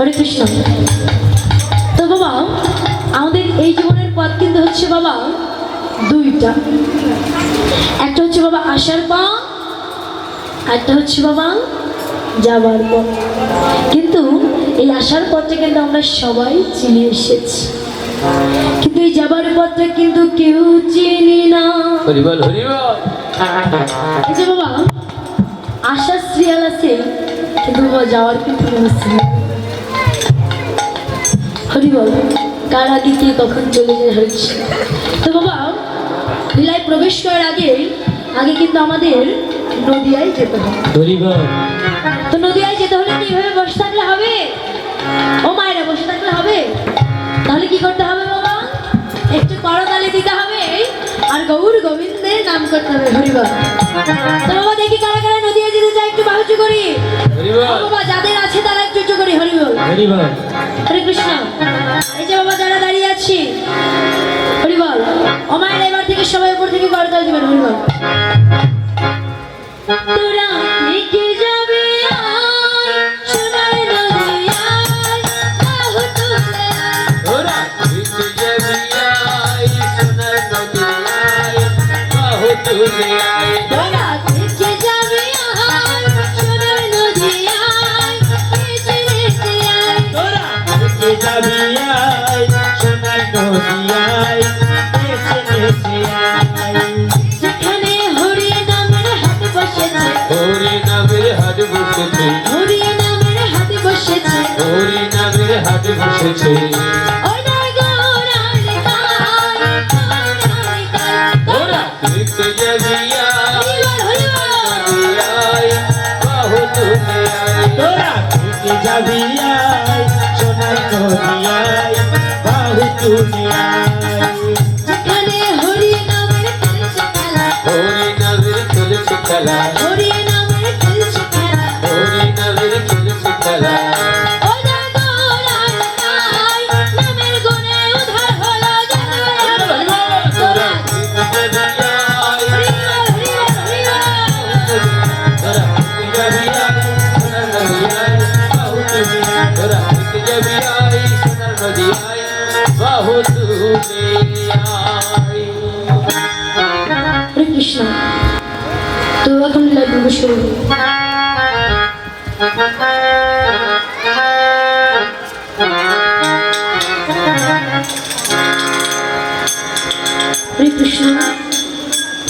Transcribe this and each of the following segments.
হরে কৃষ্ণ। তো বাবা আমাদের এই জীবনের পথ কিন্তু হচ্ছে বাবা দুইটা। একটা হচ্ছে বাবা আসার পা একটা হচ্ছে বাবা যাবার পথ। কিন্তু এই আসার পথটা কিন্তু আমরা সবাই চিনে এসেছি। কিন্তু এই যাবার পথটা কিন্তু কেউ চিনি না। হরিবল হরিবল। এই যে বাবা আসার সিরিয়াল আছে কিন্তু বাবা যাওয়ার কিন্তু কোনো সিরিয়াল নেই। হরি বল কার আগে কে কখন চলে যায় তো বাবা লীলায় প্রবেশ করার আগে আগে কিন্তু আমাদের নদিয়ায় যেতে হবে। হরিবল। তো নদিয়ায় যেতে হলে কি এইভাবে বসে থাকলে হবে? ও মায়েরা বসে থাকলে হবে? তাহলে কি করতে হবে বাবা? একটু করতালি দিতে হবে আর গৌর গোবিন্দের নাম করতে হবে হরিবল। তো বাবা দেখি কারা কারা নদিয়া যেতে চায় একটু বাহুচু করি। বাবা হরে কৃষ্ণ। এই যে বাবা যারা দাঁড়িয়ে আছি হরিবল ও মায়ের এবার থেকে সবাই উপর থেকে করতাল দিবেন হরিবল তোরা হাট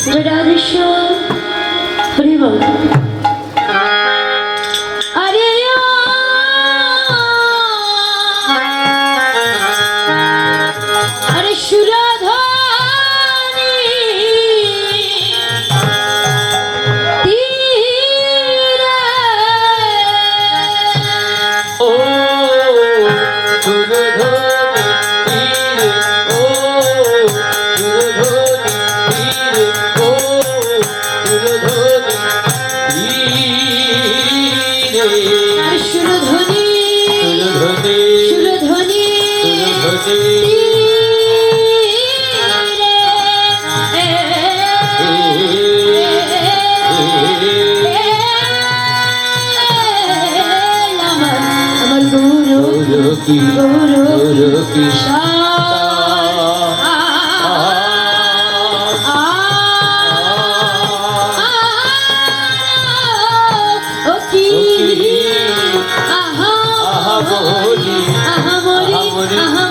রাধেশ্বর হরি গুরু গৌরকি ও কি আহা আহা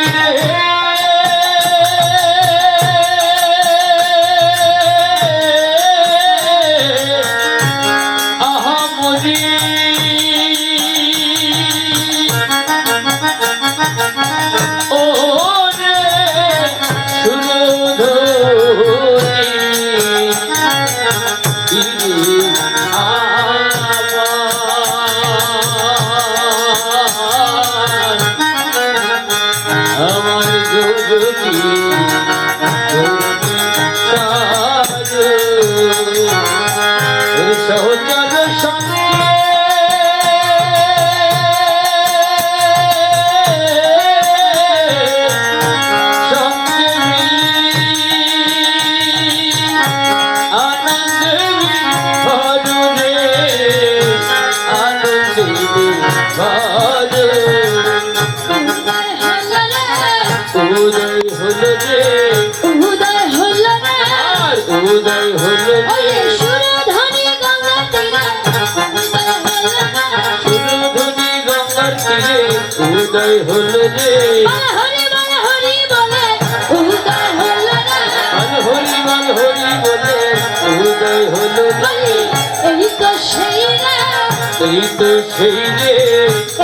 এই তো সেই রে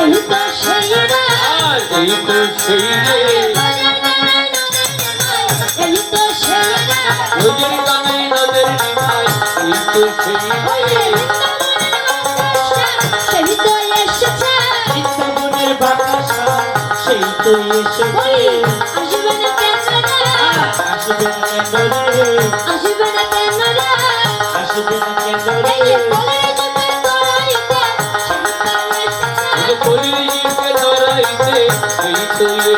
এই তো সেই রে এই তো সেই রে এই তো সেই রে নদীর কানে নদীর কানে এই তো সেই রে সেই তো এসেছে সেই তো এসেছে।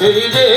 এই রে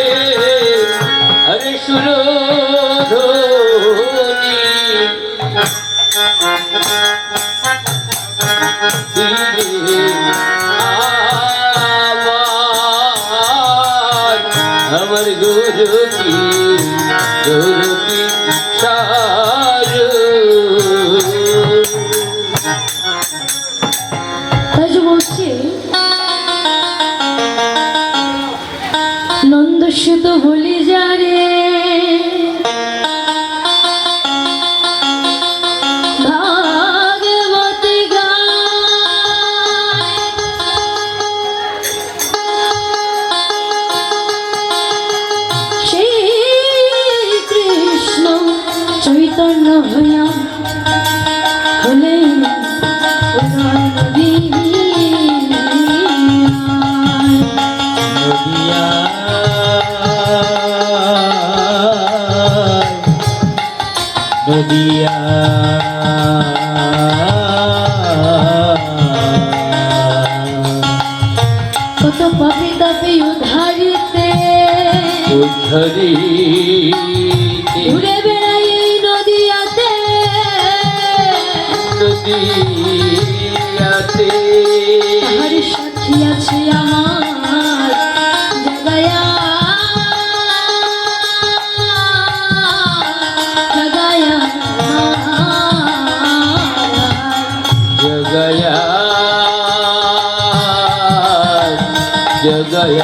জয়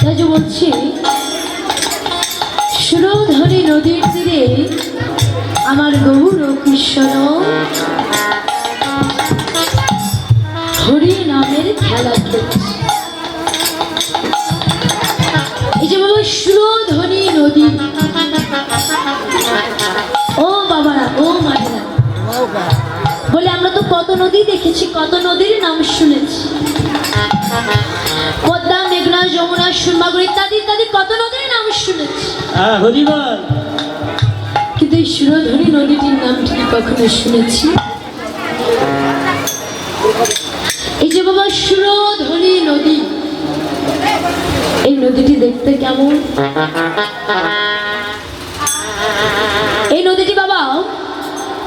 তাই বলছি, সুরধনী নদীর তীরে আমার গৌর কৃষ্ণ হরি নামের খেলা খেলছে। এই যে বাবা সুরধনী নদী। কত নদী দেখেছি কত নদীর নাম শুনেছি। পদ্মা মেঘনা যমুনা সুরমাগুড়ি ইত্যাদি ইত্যাদি কত নদীর নাম শুনেছি। হ্যাঁ, কিন্তু এই সুরধরী নদীটির নাম ঠিক কখনো শুনেছি? এই যে বাবা সুরধরী নদী। এই নদীটি দেখতে কেমন?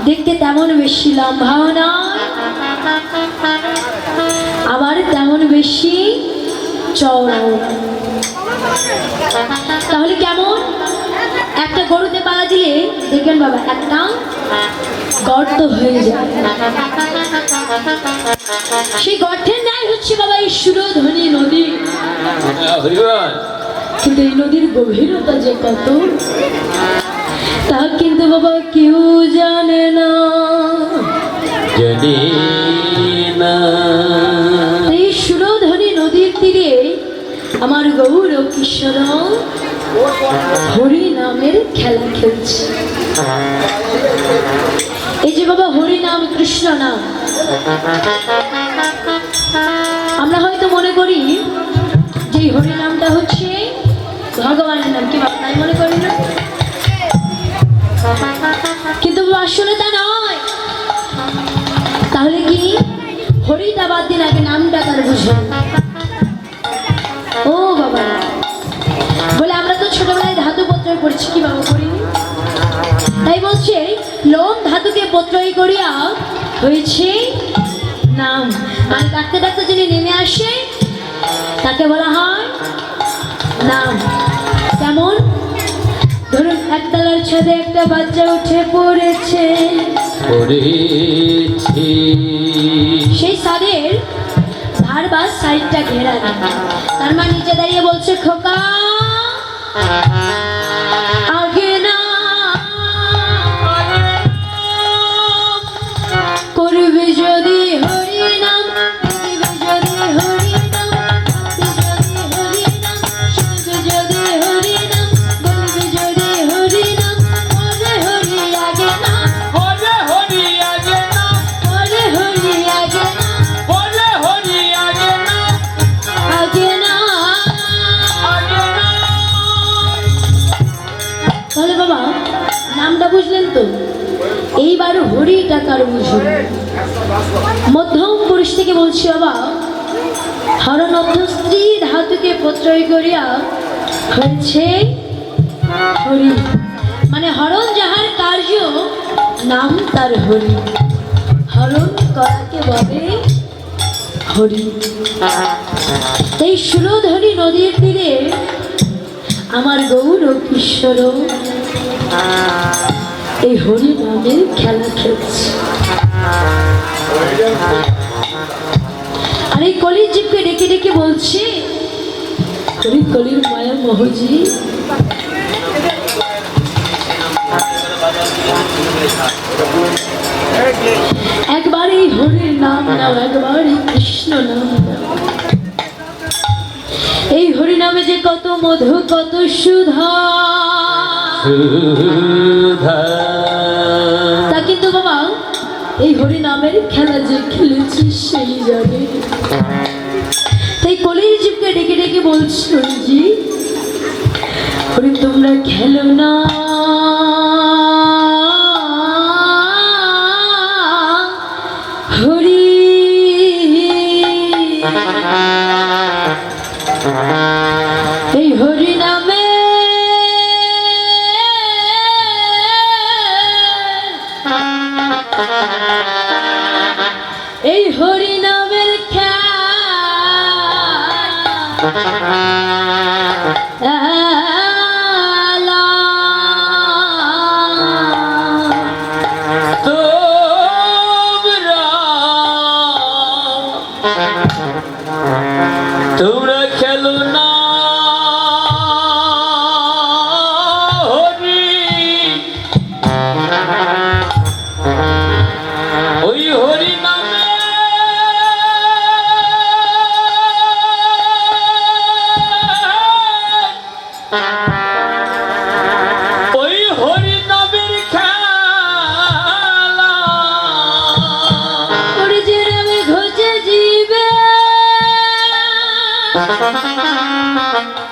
দেখতে তেমন বেশি লম্বাও নয়। আবার তেমন বেশি চওড়াও তাহলে কেমন? একটা গরুতে পালা দিলে দেখবেন বাবা একটা গর্ত হয়ে যায়। সেই গর্তের ন্যায় হচ্ছে বাবা এই সুরধ্বনি নদী। কিন্তু এই নদীর গভীরতা যে কত? তা কিন্তু বাবা কেউ জানে না। জানি না। এই সুরধ্বনি নদীর তীরে আমার গৌর কিশোর হরি নামের খেলা খেলছে। এই যে বাবা হরি নাম কৃষ্ণ নাম। আমরা হয়তো মনে করি যে হরি নামটা হচ্ছে ভগবানের নাম কি তাই মনে করি না? কিন্তু আসলে তা নয়। তাহলে কি? হরিটা বাদ দিন আগে নামটা তার বুঝুন ও বাবা। বলে আমরা তো ছোটবেলায় ধাতু পত্র পড়ছি, কি বাবা করিনি তাই বলছে, লোম ধাতুকে পত্রই করিয়া হয়েছে নাম। মানে ডাকতে ডাকতে যিনি নেমে আসে, তাকে বলা হয় নাম। কেমন? ধরুন একতলার ছাদে একটা বাচ্চা উঠে পড়েছে। পড়েছে। সেই ছাদের ধার বা সাইডটা ঘেরা। তার মা নিচে দাঁড়িয়ে বলছে খোকা। হরণ অর্থ স্ত্রী ধাতুকে প্রত্যয় করিয়া হচ্ছে হরি। মানে হরণ যাহার কার্য, নাম তার হরি। হরণ করাকে বলে হরি। এই সুরধরি নদীর তীরে আমার গৌর কিশোর। এই হরি নামের খেলা খেলছে। আর এই কলির জীবকে ডেকে ডেকে বলছে। হরি কলির মায়া মহজি। একবার এই হরির নাম নাও একবার এই কৃষ্ণ নাম এই হরি নামে যে কত মধু কত সুধা। সুধা। তা কিন্তু বাবা এই হরি নামের খেলা যে খেলেছি সেই জানে তাই কলির জীবকে ডেকে ডেকে বলছি হরি তোমরা খেলো না। হরি। এই হরি নামে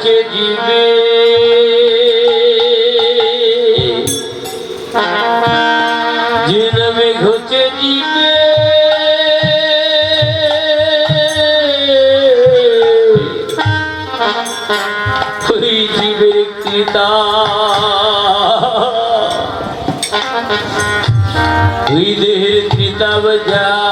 বেঁচে জিবে যে নামে ঘুচে জিবে ওই জীবের কৃতা ওই দেহের কৃতা বজা।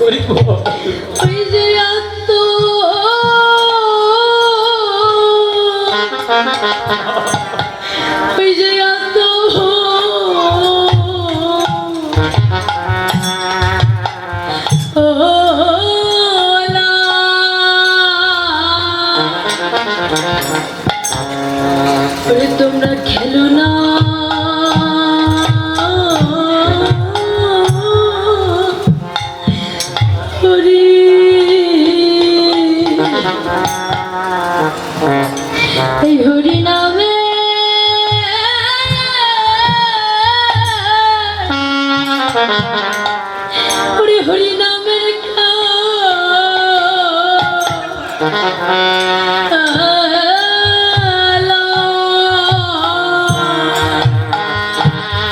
করিব Ha ha ha ha ha! Hari নামে। হরি হরি নামে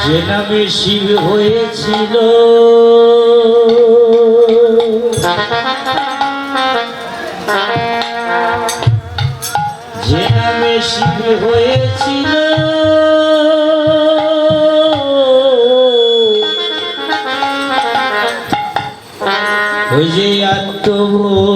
যে নামে শিব হয়েছিল হয়েছিল। ওই যে আত্মবোধ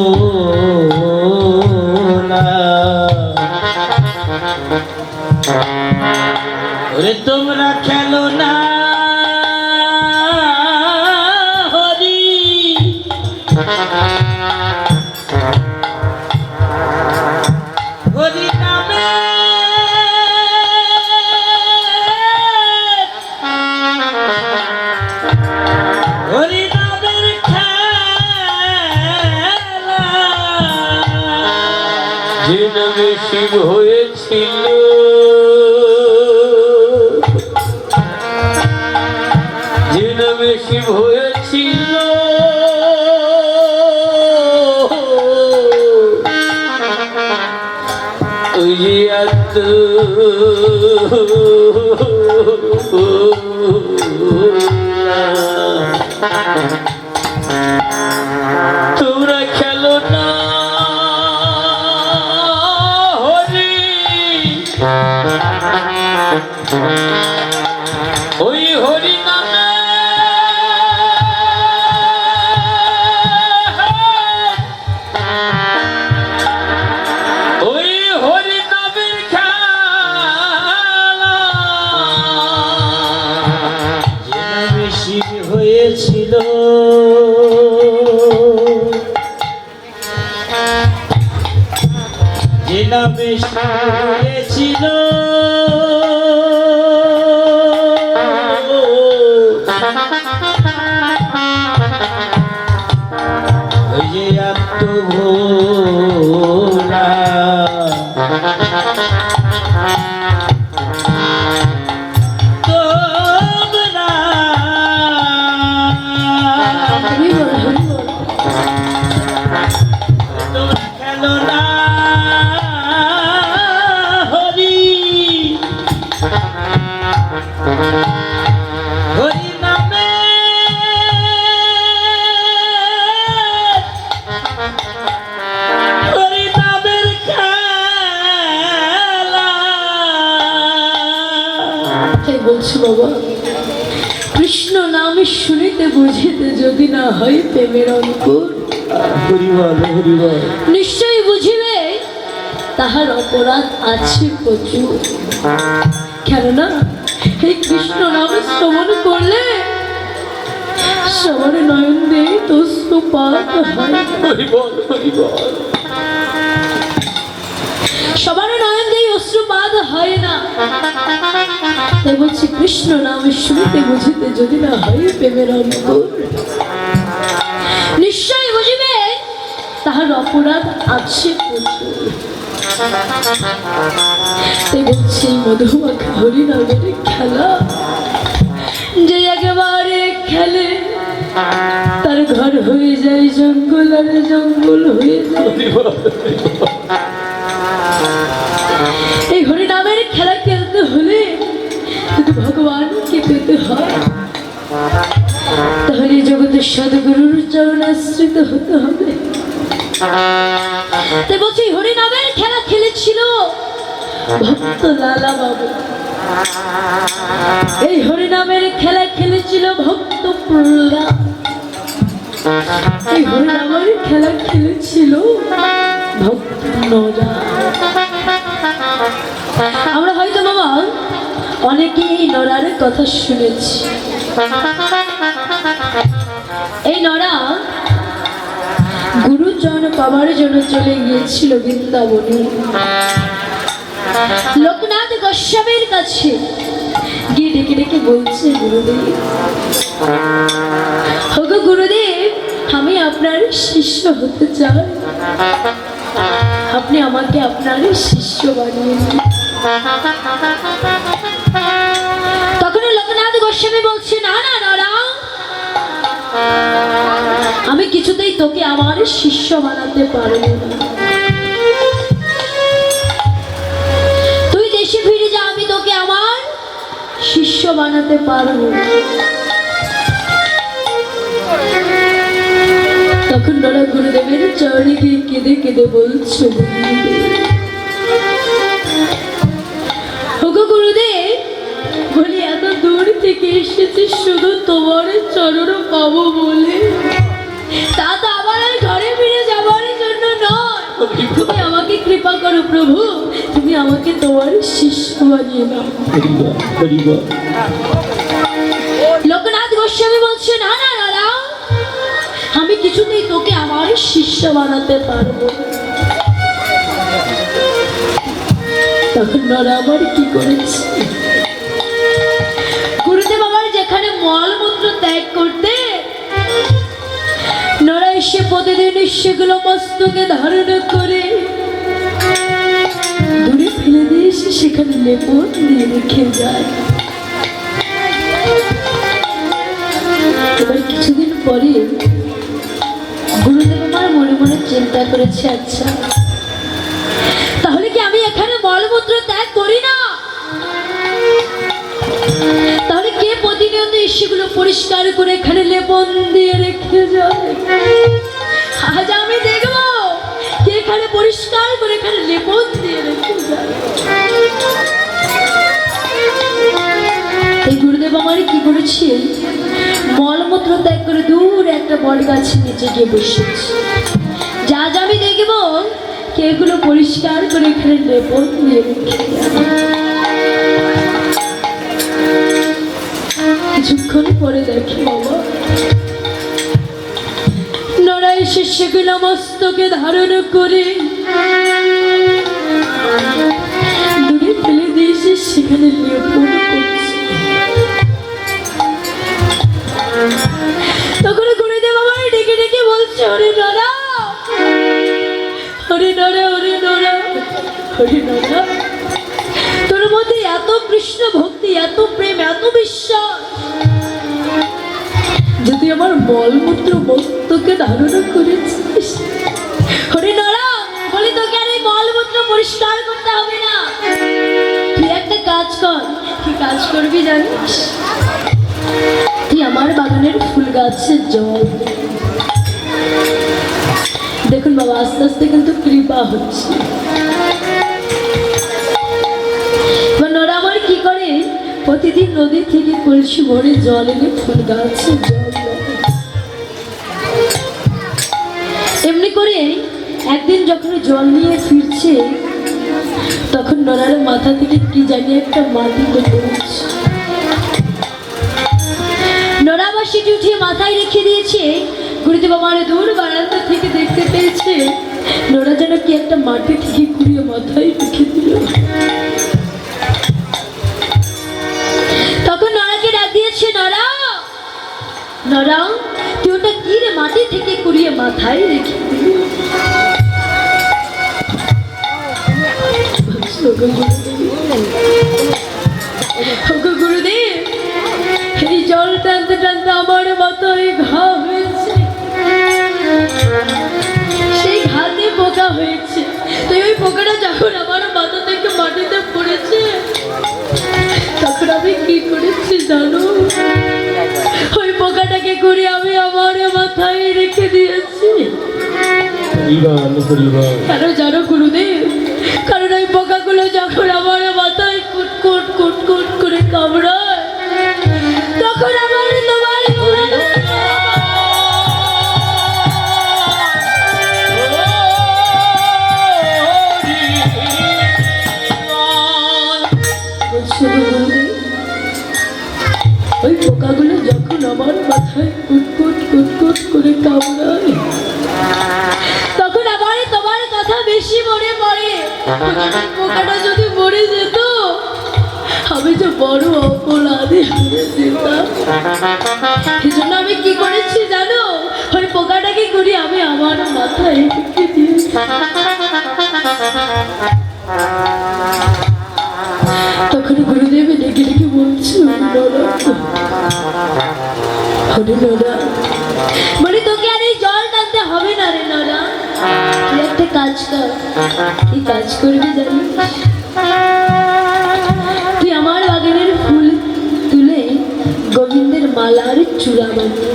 বলছি শুনিতে বুঝিতে যদি না হয় প্রেমের নিশ্চয়ই বুঝিবে তাহার অপরাধ আছে প্রচুর। কেননা এই কৃষ্ণ নাম শ্রবণ করলে সবার নয়ন হয়। হরিবল হরিবল। সবার নয়ন দিয়ে অশ্রুপাত হয় না। তাই বলছি কৃষ্ণ নাম শুনিতে বুঝিতে যদি না হয় প্রেমের অঙ্কুর নিশ্চয়ই বুঝিবে তাহার অপরাধ আছে প্রচুর। মধুমাখা হরিনামের খেলা যে একেবারে খেলে তার ঘর হয়ে যায় জঙ্গল আর জঙ্গল হয়ে যায়। এই হরিনামের খেলা খেলতে হলে যদি ভগবানকে পেতে হয় তাহলে জগতের সদগুরুর চরণ আশ্রিত হতে হবে। বলছি, হরিনামের খেলা খেলেছিল? লালা বাবু এই হরিনামের খেলা খেলেছিল ভক্ত প্রহ্লাদ। এই হরিনামের খেলা খেলেছিল ভক্ত আমরা হয়তো বাবা অনেকেই এই নরার কথা শুনেছি। এই নরা গুরুজন পাবার জন্য চলে গিয়েছিল বৃন্দাবনে। লোকনাথ গোস্বামীর কাছে গিয়ে ডেকে ডেকে বলছে, গুরুদেব হগো গুরুদেব, আমি আপনার শিষ্য হতে চাই। আপনি আমাকে আপনার শিষ্য বানিয়ে তখন লোকনাথ গোস্বামী বলছে, না না নরা আমি কিছুতেই তোকে আমার শিষ্য বানাতে পারব না। শিষ্য বানাতে পারব। তখন নরা গুরুদেবের চরণে গিয়ে কেঁদে কেঁদে বলছো, গুরুদেব এত দূর থেকে শুধু তোমার পাবো বলে। তা তো ঘরে ফিরে যাবার জন্য নয়। আমাকে কৃপা করো প্রভু। তুমি আমাকে তোমার শিষ্য বানিয়ে লোকনাথ গোস্বামী বলছে, না না দাদা আমি কিছুতেই তোকে আমার শিষ্য বানাতে পারব মলমূত্র ত্যাগ করতে সেগুলো মস্তকে ধারণ করে এসে সেখানে লেপন দিয়ে রেখে যায়। এবার কিছুদিন পরে গুরুদেব আমার মনে মনে চিন্তা করেছে আচ্ছা তাহলে কি আমি এখানে মলমূত্র ত্যাগ করি না? তাহলে কে প্রতিনিয়ত সেগুলো পরিষ্কার করে এখানে লেপন দিয়ে রেখে যায়? আজ আমি পরিষ্কার করে এখানে লেপন দিয়ে রেখে এই গুরুদেব আমার কি করেছে মলমূত্র ত্যাগ করে দূর একটা বট গাছের নিচে গিয়ে বসেছে যা যা আমি দেখব কে এগুলো পরিষ্কার করে এখানে লেপন দিয়ে। কিছুক্ষণ পরে দেখি বাবা এসে সেগুলো ধারণ করে। দূরে ফেলে দিয়েছে সেখানে তখন গুরুদেব আমার ডেকে ডেকে বলছে হরে নরা হরে নরা হরে নরা হরে নরা, তোর মধ্যে এত কৃষ্ণ ভক্তি এত প্রেম, এত বিশ্বাস যদি আমার মলমূত্র মস্তকে ধারণ করেছিস। হরে নরা বলি তোকে আর এই মলমূত্র পরিষ্কার করতে হবে না। তুই একটা কাজ কর, কি কাজ করবি জানিস? তুই আমার বাগানের ফুল গাছের জল। দেখুন বাবা, আস্তে আস্তে কিন্তু কৃপা হচ্ছে। নোরা আমার কি করে? প্রতিদিন নদী থেকে কলসি ভরে জল এনে ফুল গাছে জল একদিন যখন জল নিয়ে ফিরছে, তখন নরার মাথা থেকে কি জানি একটা মাটি নোরা আবার সেটি উঠিয়ে মাথায় রেখে দিয়েছে, গুরুদেব আমার দূর বারান্দা থেকে দেখতে পেয়েছে, নোরা যেন কি একটা মাটি থেকে কুড়িয়ে মাথায় রেখে দিল। তখন নরাকে ডাক দিয়েছে, নরা! নরা তুই ওটা কি রে মাটি থেকে কুড়িয়ে মাথায় রেখে দিলি? গুরুদেব আমি কি করেছি জানো ওই পোকাটাকে করে আমি আমার মাথায় রেখে দিয়েছি পরিবার জানো গুরুদেব কারণ ওই পোকাগুলো পোকাটা যদি মরে যেত আমি তো বড় অপরাধী হয়ে যেতাম। আমি কি করেছি জানো? ওই পোকাটাকে করি আমি আমার মাথায় তখন গুরুদেব ডেকে ডেকে বলছে "নোরা, ওরে কাজ কর। কাজ করবি জানিস? তুই আমার বাগানের ফুল তুলে গোবিন্দের মালার চূড়া বানিয়ে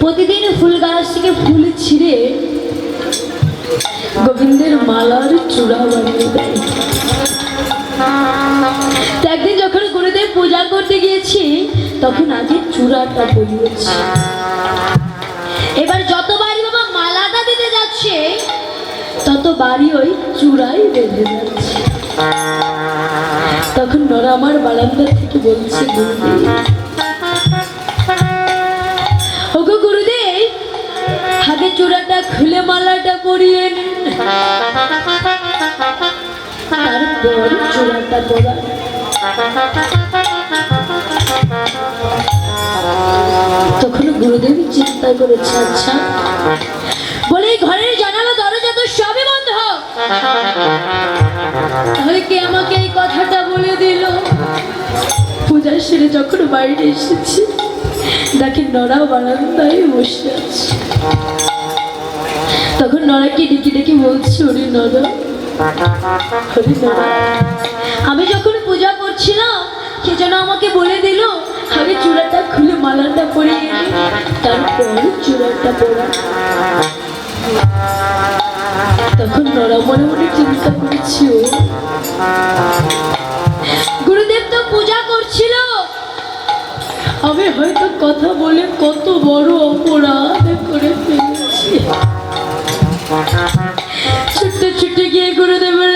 প্রতিদিন ফুল গাছ থেকে ফুল ছিঁড়ে গোবিন্দের মালার চূড়া বানিয়ে দেয়। একদিন যখন গুরুদেব পূজা করতে গিয়েছি তখন আগে চূড়াটা বলিয়েছি এবার যতবারই বাবা মালাটা দিতে যাচ্ছে, ততবারই ওই চূড়াই বেঁধে যাচ্ছে। তখন নরা আমার বারান্দা থেকে বলছে ওগো গুরুদেব, আগে চূড়াটা খুলে মালাটা পরিয়ে নিন। তারপর চূড়াটা পরা। তখন গুরুদেব চিন্তা করেছে আচ্ছা বলে ঘরের জানালা, দরজা তো সবই বন্ধ। তাহলে কে আমাকে এই কথাটা বলে দিল? পূজা সেরে যখন বাইরে এসেছি দেখি নড়া বারান্দায় বসে আছে। তখন নড়াকে ডেকে ডেকে বলছি, ওরে নড়া আমি যখন পূজা করছিলাম কে যেন আমাকে বলে দিল আগে চূড়াটা খুলে মালাটা পরিয়ে নে, তারপর চূড়াটা পরা। তখন নড়া মনে মনে চিন্তা করছি গুরুদেব তো পূজা করছিল। আমি হয়তো কথা বলে কত বড় অপরাধ করে ফেলেছি। ছুটতে ছুটে গিয়ে গুরুদেবের